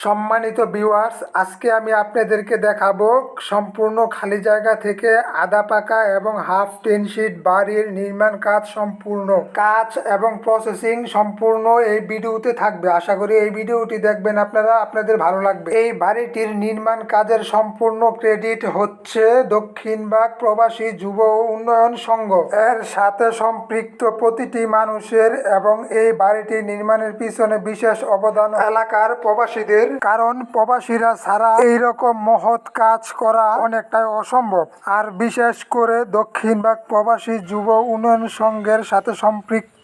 সম্মানিত ভিউয়ার্স আজকে আমি আপনাদেরকে দেখাবো সম্পূর্ণ খালি জায়গা থেকে আধা পাকা এবং হাফ টিন শিট বাড়ির নির্মাণ কাজ সম্পূর্ণ। কাজ এবং প্রসেসিং সম্পূর্ণ এই ভিডিওতে থাকবে। আশা করি এই ভিডিওটি দেখবেন আপনারা, আপনাদের ভালো লাগবে। এই বাড়িটির নির্মাণ কাজের সম্পূর্ণ ক্রেডিট হচ্ছে দক্ষিণবাগ প্রবাসী যুব উন্নয়ন সংঘ। এর সাথে সম্পৃক্ত প্রতিটি মানুষের এবং এই বাড়িটি নির্মাণের পিছনে বিশেষ অবদান এলাকার প্রবাসীদের কারণ প্রবাসীরা ছাড়া এইরকম মহৎ কাজ করা অনেকটাই অসম্ভব। আর বিশেষ করে দক্ষিণবাগ প্রবাসী যুব উন্নয়ন সংঘের সাথে সম্পৃক্ত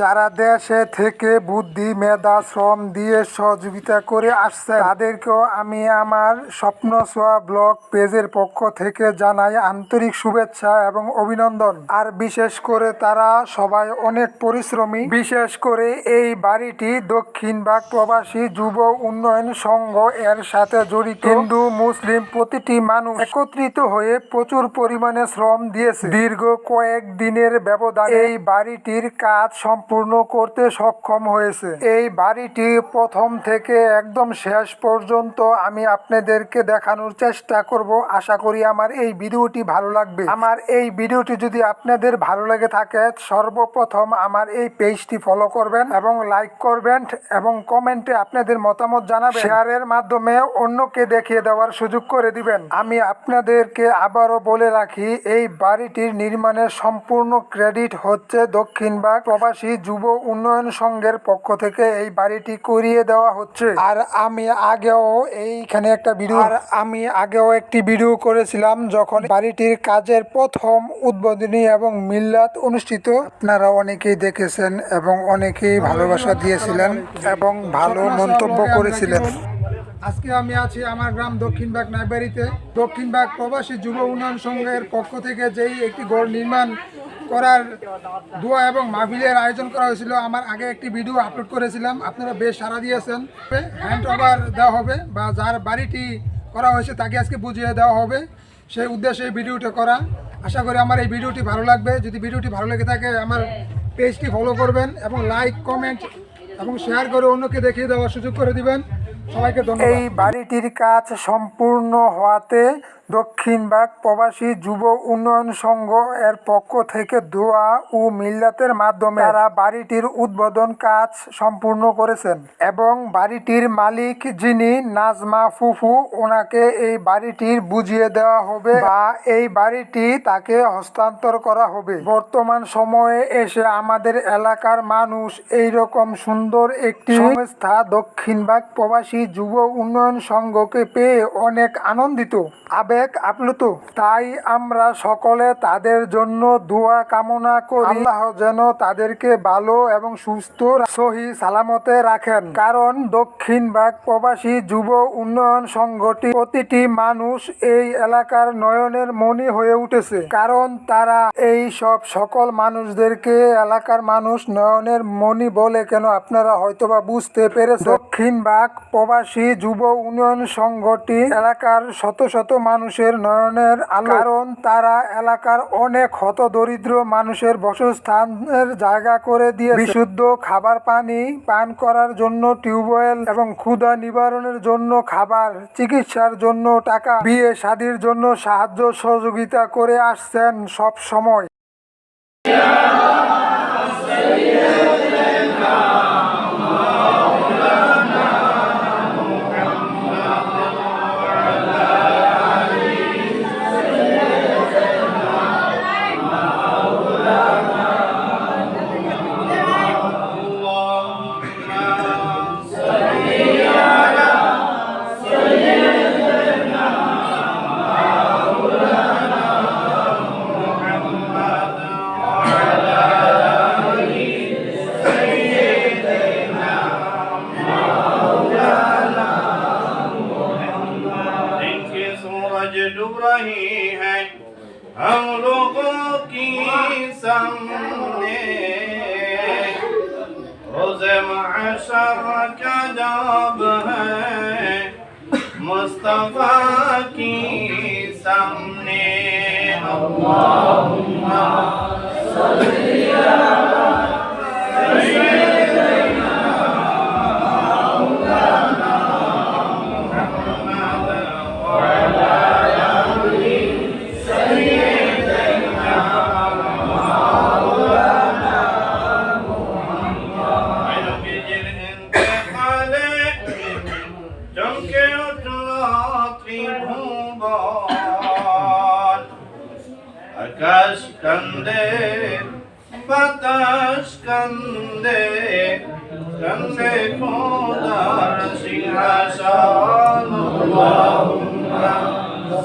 যারা দেশে থেকে বুদ্ধি, মেধা, শ্রম দিয়ে সহযোগিতা করে আসছে, তাদেরকেও আমি আমার স্বপ্ন ছোঁয়া ব্লগ পেজের পক্ষ থেকে জানাই আন্তরিক শুভেচ্ছা এবং অভিনন্দন। আর বিশেষ করে তারা সবাই অনেক পরিশ্রমী। বিশেষ করে এই বাড়িটি দক্ষিণবাগ প্রবাসী যুব উন্নয়ন সংঘ এর সাথে জড়িত। হিন্দু, মুসলিম প্রতিটি মানুষ একত্রিত হয়ে প্রচুর পরিমাণে শ্রম দিয়েছে। দীর্ঘ কয়েক দিনের ব্যবধান এই বাড়িটির কাজ সম্পূর্ণ করতে সক্ষম হয়েছে। এই বাড়িটি প্রথম থেকে একদম শেষ পর্যন্ত আমি আপনাদেরকে দেখানোর চেষ্টা করব। আশা করি আমার এই ভিডিওটি ভালো লাগবে। আমার এই ভিডিওটি যদি আপনাদের ভালো লেগে থাকে, সর্বপ্রথম আমার এই পেজটি ফলো করবেন এবং লাইক করবেন এবং কমেন্টে আপনাদের মতামত জানাবেন। শেয়ারের মাধ্যমে অন্যকে দেখিয়ে দেওয়ার সুযোগ করে দিবেন। আমি আপনাদেরকে আবারও বলে রাখি, এই বাড়িটির নির্মাণের সম্পূর্ণ ক্রেডিট হচ্ছে দক্ষিণবাগ প্রবাসী যুব উন্নয়ন সংঘের পক্ষ থেকে এই বাড়িটি করিয়ে দেওয়া হচ্ছে। আর আমি আগেও এইখানে একটা ভিডিও আর আমি আগেও একটি ভিডিও করেছিলাম যখন বাড়িটির কাজের প্রথম উদ্বোধনী এবং মিল্লাত অনুষ্ঠিত। আপনারা অনেকেই দেখেছেন এবং অনেকেই ভালোবাসা দিয়েছিলেন এবং ভালো মন্তব্য করেছিলেন। আজকে আমি আছি আমার গ্রাম দক্ষিণবাগ নাইবাড়িতে দক্ষিণবাগ প্রবাসী যুব উন্নয়ন সংঘের পক্ষ থেকে যেই একটি গড় নির্মাণ করার দোয়া এবং মাহফিলের আয়োজন করা হয়েছিল। আমার আগে একটি ভিডিও আপলোড করেছিলাম। আপনারা বেশ সাড়া দিয়েছেন। হ্যান্ড ওভার দেওয়া হবে বা যার বাড়িটি করা হয়েছে তাকে আজকে বুঝিয়ে দেওয়া হবে। সেই উদ্দেশ্যে এই ভিডিওটা করা। আশা করি আমার এই ভিডিওটি ভালো লাগবে। যদি ভিডিওটি ভালো লেগে থাকে, আমার পেজটি ফলো করবেন এবং লাইক কমেন্ট এবং শেয়ার করে অন্যকে দেখিয়ে দেওয়ার সুযোগ করে দিবেন। সবাইকে ধন্যবাদ। এই বাড়িটির কাজ সম্পূর্ণ হওয়াতে দক্ষিণবাগ প্রবাসী যুব উন্নয়ন সংঘ এর পক্ষ থেকে দোয়া ও মিল্লাতের মাধ্যমে তারা বাড়িটির উদ্বোধন কাজ সম্পূর্ণ করেছেন এবং বাড়িটির মালিক যিনি নাজমা ফুফু, ওনাকে এই বাড়িটির বুঝিয়ে দেওয়া হবে বা এই বাড়িটি তাকে হস্তান্তর করা হবে। বর্তমান সময়ে এসে আমাদের এলাকার মানুষ এই রকম সুন্দর একটি সংস্থা দক্ষিণ দক্ষিণবাগ প্রবাসী যুব উন্নয়ন সংঘকে পেয়ে অনেক আনন্দিত। আবেগ আপ্লুত। তাই আমরা সকলে তাদের জন্য দোয়া কামনা করি। আল্লাহ যেন তাদেরকে ভালো এবং সুস্থ সহি সালামতে রাখেন। কারণ দক্ষিণবাগ প্রবাসী যুব উন্নয়ন সংঘটি প্রতিটি মানুষ এই এলাকার নয়নের মনি হয়ে উঠেছে। কারণ তারা এই সব সকল মানুষদেরকে এলাকার মানুষ নয়নের মনি বলে কেন আপনারা হয়তোবা বুঝতে পেরেছেন? দক্ষিণবাগ প্রবাসী যুব উন্নয়ন সংঘটি এলাকার শত শত মানুষের নয়নের আলো। কারণ তারা এলাকার অনেক হত দরিদ্র মানুষের বসস্থানের জায়গা করে দিয়ে বিশুদ্ধ খাবার পানি পান করার জন্য টিউবওয়েল এবং ক্ষুধা নিবারণের জন্য খাবার, চিকিৎসার জন্য টাকা, বিয়ে শাদির জন্য সাহায্য সহযোগিতা করে আসছেন সব সময়। اللهم صل على আকাশ কান্দে বাতাস কান্দে কান্দে খোদার সিংহাসন। আল্লাহুম্মা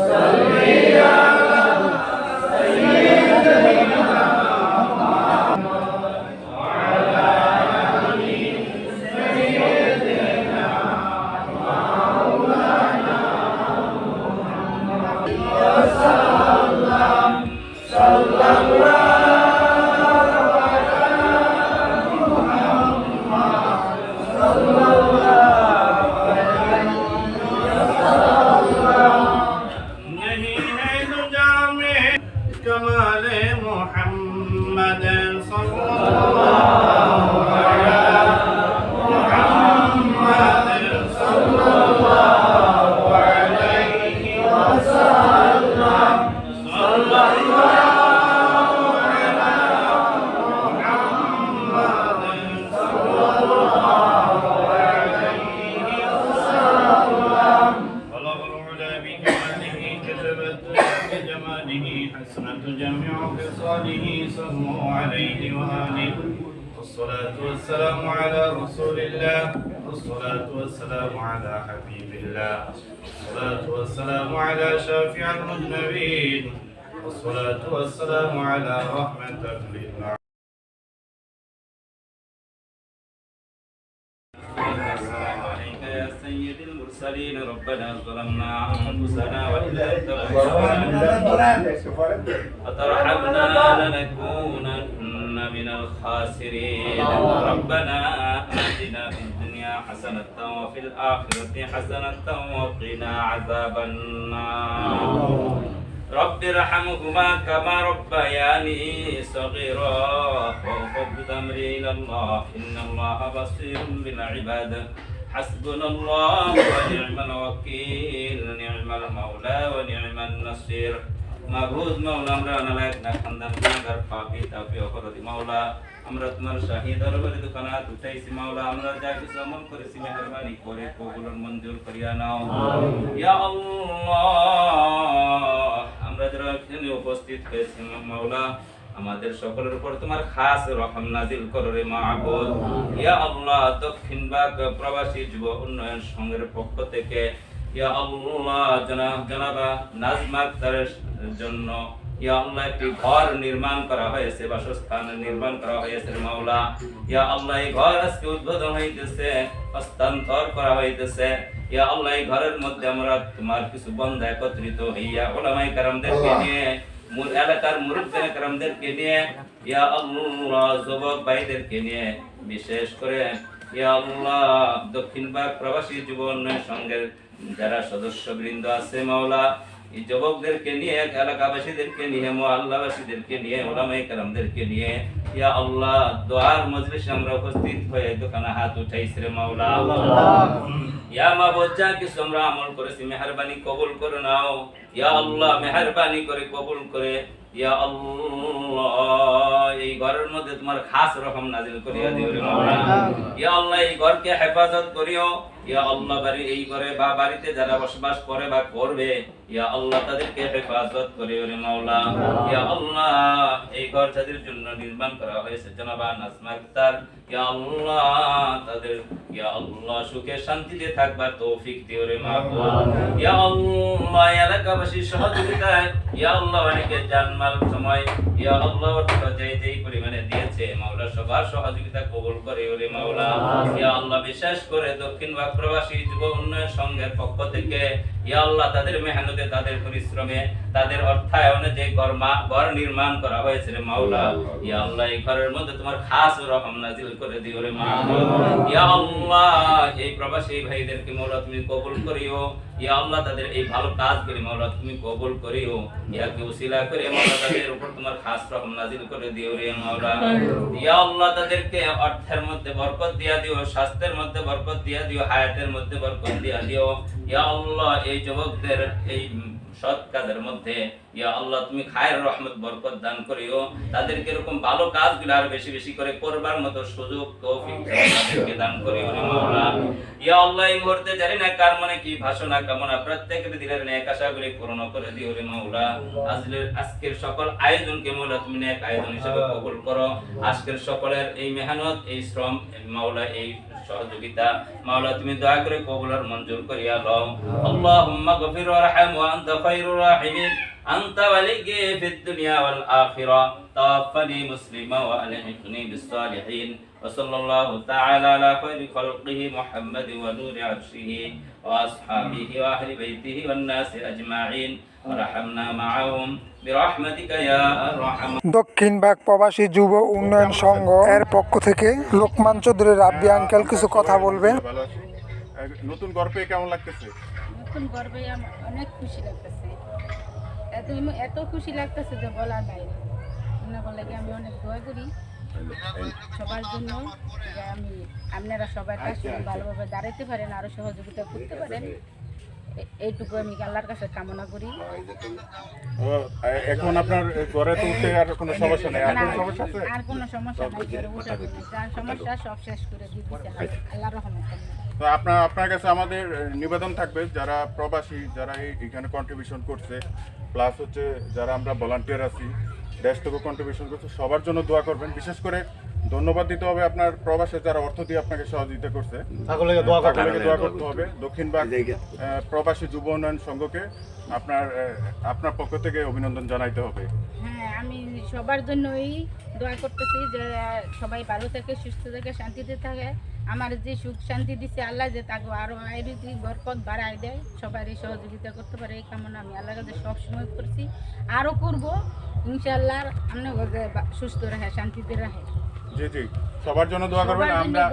সাল্লি আলা خصاله صلوا عليه وآله. والصلاة والسلام على رسول الله. والصلاة والسلام على حبيب الله. والصلاة والسلام على شافع المذنبين والصلاة والسلام على رحمة للعالمين المرسلين ربنا ظلمنا أنفسنا وإن لم وترحمنا لنكونن من الخاسرين. ربنا آتنا في الدنيا حسنة وفي الآخرة حسنة وقنا عذاب النار. رب ارحمهما كما ربياني صغيرا. وفضل أمري إلى الله إن الله بصير بالعباد. حسبنا الله ونعم الوكيل نعم المولى ونعم النصير মাহবুদ মাওলা আমরা নালায়ক না খানদান গুনাহগার পাপী তাপী অপরাধী মাওলা আমরা তোমার শাহী দরবারে দোকানাত উঠাইছি মাওলা আমরা যা কিছু আমল করেছি মেহরবানি করে কবুল মঞ্জুর করিয়া নাও ইয়া আল্লাহ আমরা যারা এখানে উপস্থিত হয়েছি মাওলা আমাদের সকলের উপর তোমার খাস রহম নাজিল করো রে মাহবুদ ইয়া আল্লাহ দক্ষিণ বাগ প্রবাসী যুব উন্নয়ন সংঘের পক্ষ থেকে ইয়া আল্লাহ জনাব জনাবা নাজমা আক্তারের জন্য ইয়া আল্লাহ একটি ঘর নির্মাণ করা হয়েছে বাসস্থান নির্মাণ করা হয়েছে মাওলা। ইয়া আল্লাহ এই ঘর আজকে উদ্বোধন হইতেছে হস্তান্তর করা হইতেছে। ইয়া আল্লাহ এই ঘরের মধ্যে আমরা তোমার কিছু বন্ধা একত্রিত হইয়া ওলামাই কারামদেরকে নিয়ে এলাকার মুরব্বিন কারামদেরকে নিয়ে, ইয়া আল্লাহ, যুবক ভাইদেরকে নিয়ে, বিশেষ করে ইয়া আল্লাহ, দক্ষিণ বাগ প্রবাসী উন্নয়ন সংঘের যারা সদস্য বৃন্দ আছে, মাওলা, এই যুবকদেরকে নিয়ে, এলাকাবাসীদেরকে নিয়ে, মোহাল্লাবাসীদেরকে নিয়ে ওলামাই কালামদেরকে নিয়ে, ইয়া আল্লাহ, দোয়ার মজলিসে আমরা উপস্থিত হয়ে দোকানে হাত উঠাইছি রে মাওলা। ইয়া মাবুদ যা কিছু আমরা আমল করেছি? মেহরবানি কবুল করে নাও। ইয়া আল্লাহ, মেহরবানি করে কবুল করে। ইয়া আল্লাহ। এই ঘরের মধ্যে তোমার খাস রকম নাজিল করিয়া দিও রে ইয়া আল্লাহ এই ঘরকে হেফাজত করিও। ইয়া আল্লাহ বাড়ি এই ঘরে বা বাড়িতে যারা বসবাস করে বা করবে ইয়া আল্লাহ তাদেরকে হেফাজত করিও রে মাওলা ইয়া আল্লাহ এই ঘর যাদের জন্য নির্মাণ করা হয়েছে জনাবা নাজমা আক্তার ইয়া আল্লাহ তাদের ইয়া আল্লাহ সুখে শান্তিতে থাকবার তৌফিক দিও রে মাহবুব ইয়া আল্লাহ এলাকাবাসীর সহযোগিতায়। ইয়া আল্লাহ অনেকে জানমাল সময়। ইয়া আল্লাহ অর্থ যে যেই পরিমাণে দিয়েছে মাওলা সবার সহযোগিতা কবুল করে ওরে মাওলা। ইয়া আল্লাহ বিশেষ করে দক্ষিণ ভাগ প্রবাসী যুব উন্নয়ন সংঘের পক্ষ থেকে ইয়া আল্লাহ তাদের মেহনতে তাদের পরিশ্রমে তাদের অর্থায়নে যে ঘর মা- ঘর নির্মাণ করা হয়েছে রে মাওলা ইয়া আল্লাহ এই ঘরের মধ্যে তোমার খাস রহম নাজিল করে দিও রে মাওলা। ইয়া আল্লাহ এই প্রবাসী ভাইদেরকে মৌলা তুমি কবুল করিও। ইয়া আল্লাহ তাদের এই ভালো কাজ করে মৌলা তুমি কবুল করিও। ইয়াকে উসিলা করে মৌলা তাদের উপর তোমার খাস রকম নাজিল করে দিও রে মৌলা। ইয়া আল্লাহ তাদেরকে অর্থের মধ্যে বরকত দিয়া দিও স্বাস্থ্যের মধ্যে বরকত দিয়া দিও হায়াতের মধ্যে বরকত দিয়া দিও। ইয়া আল্লাহ এই যুবকদের এই সৎ কাজের মধ্যে ইয়া আল্লাহ তুমি খায়ের রহমত বরকত দান করিও। তাদেরকে এরকম ভালো কাজগুলো আর বেশি বেশি করে করবার মতো সুযোগ তৌফিক তাদেরকে দান করিও রে মাওলা। ইয়া আল্লাহ এই মুহূর্তে জানি না কার মনে কি ভাষণা কামনা প্রত্যেকের দিলের নেক আশাগুলি পূর্ণ করে দিও রে মাওলা। আজকের আজকের সকল আয়োজনকে মাওলা তুমি নেক আয়োজন হিসেবে কবুল করো। আজকের সকলের এই মেহনত এই শ্রম মাওলা এই সহযোগিতা মাওলা তুমি দয়া করে কবুল আর মঞ্জুর করিয়া লও আল্লাহুম্মা গফির ওয়ারহাম ওয়া আনতা খায়রুর রাহিমিন أنت ولي في الدنيا والآخرة توفني مسلما وألحقني بالصالحين وصلى الله تعالى على خير خلقه محمد ونور عرشه وأصحابه وأهل بيته والناس أجمعين দক্ষিণ ভাগ প্রবাসী যুব উন্নয়ন সংঘ এর পক্ষ থেকে লোকমান চৌধুরী রাব্বি আঙ্কেল কিছু কথা বলবে? নতুন গর্বে কেমন লাগতেছে? নতুন গর্বে অনেক খুশি লাগতেছে। এত এত খুশি লাগতেছে যে বলার বাইরে লাগে আমি অনেক দোয়া করি? সবার জন্য আমি আপনারা সবার আচ্ছা, কাছে আচ্ছা। ভালোভাবে দাঁড়াতে পারেন আরও সহযোগিতা করতে পারেন। এইটুকু আমি আল্লাহর কাছে কামনা করি। এখন আপনার ঘরে তো উঠতে আর কোনো সমস্যা নেই। আর কোনো সমস্যা আছে? আর কোনো সমস্যা নাই উঠে যার সমস্যা সব শেষ করে দিতেছে। আল্লাহ রহমত তো আপনার আপনার কাছে আমাদের নিবেদন থাকবে যারা প্রবাসী যারা এখানে কন্ট্রিবিউশন করছে প্লাস হচ্ছে যারা আমরা ভলান্টিয়ার আছি দেশ থেকে কন্ট্রিবিউশন করছে সবার জন্য দোয়া করবেন। বিশেষ করে ধন্যবাদ দিতে হবে আপনার প্রবাসে যারা অর্থ দিয়ে আপনাকে সহযোগিতা করছে। সকলকে দোয়া করতে হবে। দক্ষিণবাগ আহ, প্রবাসী যুব উন্নয়ন সংঘকে আপনার আপনার পক্ষ থেকে অভিনন্দন জানাইতে হবে। হ্যাঁ আমি সবার জন্যই দোয়া করতেছি যে সবাই ভালো থাকে সুস্থ থাকে শান্তিতে থাকে। আমার যে সুখ শান্তি দিচ্ছে আল্লাহ যে তাকে আরও আয়ুর্বেদিক বরকত বাড়ায় দেয় সবারই সহযোগিতা করতে পারে। এই কামনা আমি আল্লাহ কাছে সবসময় করছি। আরও করব ইনশাআল্লাহ আপনি সুস্থ রাখে শান্তিতে রাখে জি জি। সবার জন্য দোয়া করবেন। আমরা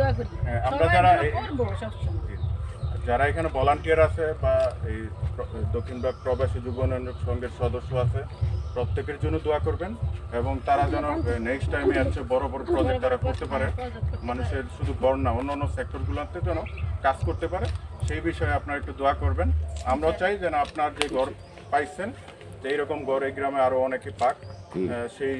হ্যাঁ, আমরা যারা। যারা এখানে ভলান্টিয়ার আছে বা এই প্র- দক্ষিণবাগ প্রবাসী যুব উন্নয়ন সংঘের সদস্য আছে প্রত্যেকের জন্য দোয়া করবেন এবং তারা যেন নেক্সট টাইমে আছে বড় বড় প্রজেক্ট তারা করতে পারে। মানুষের শুধু বড় না অন্য অন্য সেক্টরগুলোতে যেন কাজ করতে পারে। সেই বিষয়ে আপনারা একটু দোয়া করবেন। আমরাও চাই যেন আপনার যে ঘর পাইছেন যে এইরকম ঘর এই গ্রামে আরও অনেকে পাক। সেই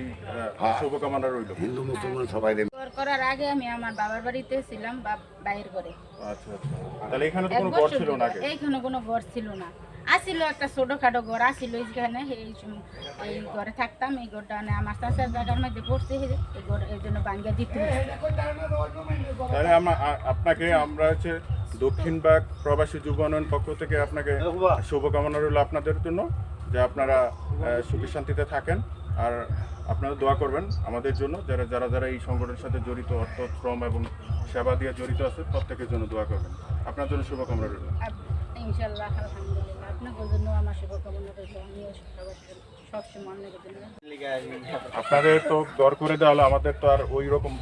শুভকামনা রইল। হিন্দু মুসলমান সবাই করার আগে আমি আমার বাবার বাড়িতে ছিলাম বা বাইর করে। আচ্ছা আচ্ছা। তাহলে এখানে কোনো ঘর ছিল না আগে? এইখানে কোনো ঘর ছিল না। আসিল একটা ছোটখাটো ঘর আসিল এইখানে। এই ঘরে থাকতাম এই ঘরটা মানে আমার চাষার জায়গার মধ্যে পড়ছে। এই ঘর এই জন্য বাঙ্গা দিতে তাহলে আমরা আপনাকে আমরা হচ্ছে দক্ষিণবাগ প্রবাসী যুব উন্নয়ন পক্ষ থেকে আপনাকে শুভকামনা রইল আপনাদের জন্য যে আপনারা সুখী শান্তিতে থাকেন। আর আপনারা দোয়া করবেন আমাদের জন্য যারা যারা যারা এই সংগঠনের সাথে জড়িত অর্থ শ্রম এবং সেবা দিয়ে জড়িত আছে প্রত্যেকের জন্য দোয়া করবেন। আপনার জন্য শুভকামনা রইল। ইনশাল্লাহ আলহামদুলিল্লাহ আপনাদের জন্য আমার শুভকামনা রইল। আমিও আপনাদের তো দর করে দেওয়া হলো আমাদের তো আর ওই রকম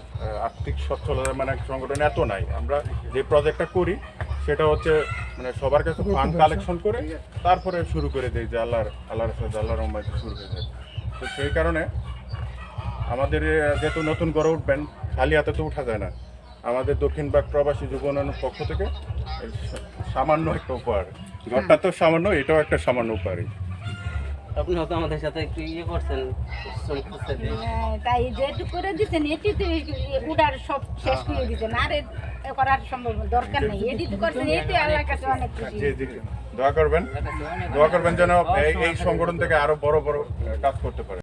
আর্থিক সচ্ছলতা মানে সংগঠন এত নাই। আমরা যে প্রজেক্টটা করি সেটা হচ্ছে মানে সবার কাছে ফান্ড কালেকশন করে তারপরে শুরু করে দিই যে আল্লাহর আল্লাহর আল্লাহর শুরু হয়ে যায়। তো সেই কারণে আমাদের যেহেতু নতুন গড়ে উঠবেন খালি হাতে তো উঠা যায় না। আমাদের দক্ষিণবাগ প্রবাসী যুব উন্নয়ন পক্ষ থেকে সামান্য একটা উপহার। ঘরটা তো সামান্য এটাও একটা সামান্য উপহারই। আপনি হয়তো আমাদের সাথে একটু ইয়ে করছেন করছেন। হ্যাঁ, তাই যেটুকু করে দিচ্ছেন এটি তো উডার সব শেষ করে দিচ্ছেন। আর করার সম্ভব দরকার নেই। এডিট এটি আল্লাহর কাছে অনেক খুশি। দোয়া করবেন। দোয়া করবেন যেন এই এই সংগঠন থেকে আরও বড় বড় কাজ করতে পারে।